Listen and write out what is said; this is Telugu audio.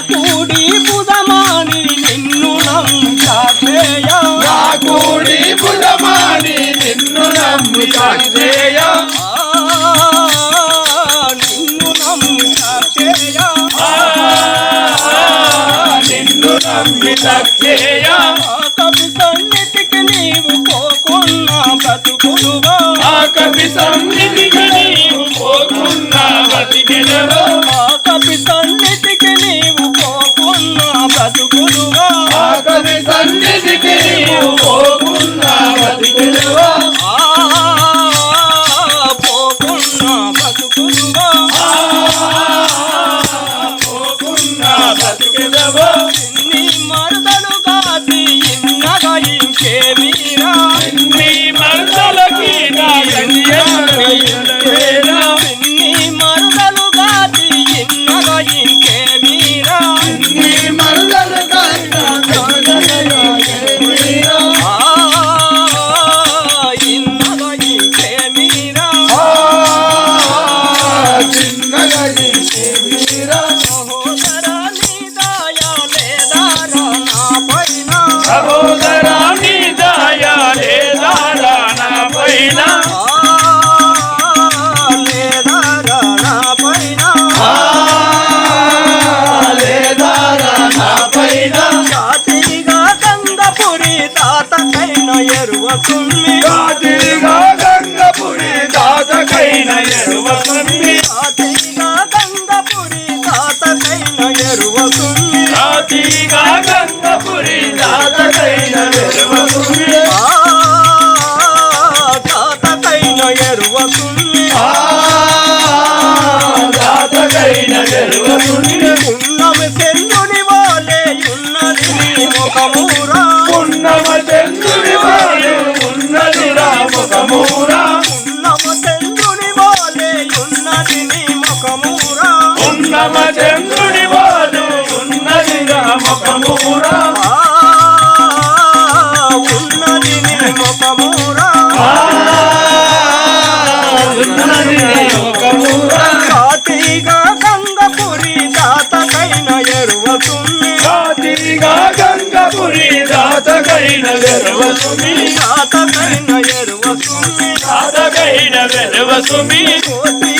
கூடி que vi. ఎరువతుంది రాతిగా గంగపురి తాతకైన ఎరువతుంది రాతిగా గంగపురి తాతకైన ఎరువతుంది రాతిగా గంగపురి తాత ముఖమురా సాటిగా గంగపురి దాతకైన ఎరువతుంది సాటిగా గంగపురి దాతకైన ఎరువతుంది దాతకైన ఎరువతుంది దాతకైన ఎరువతుంది కోటి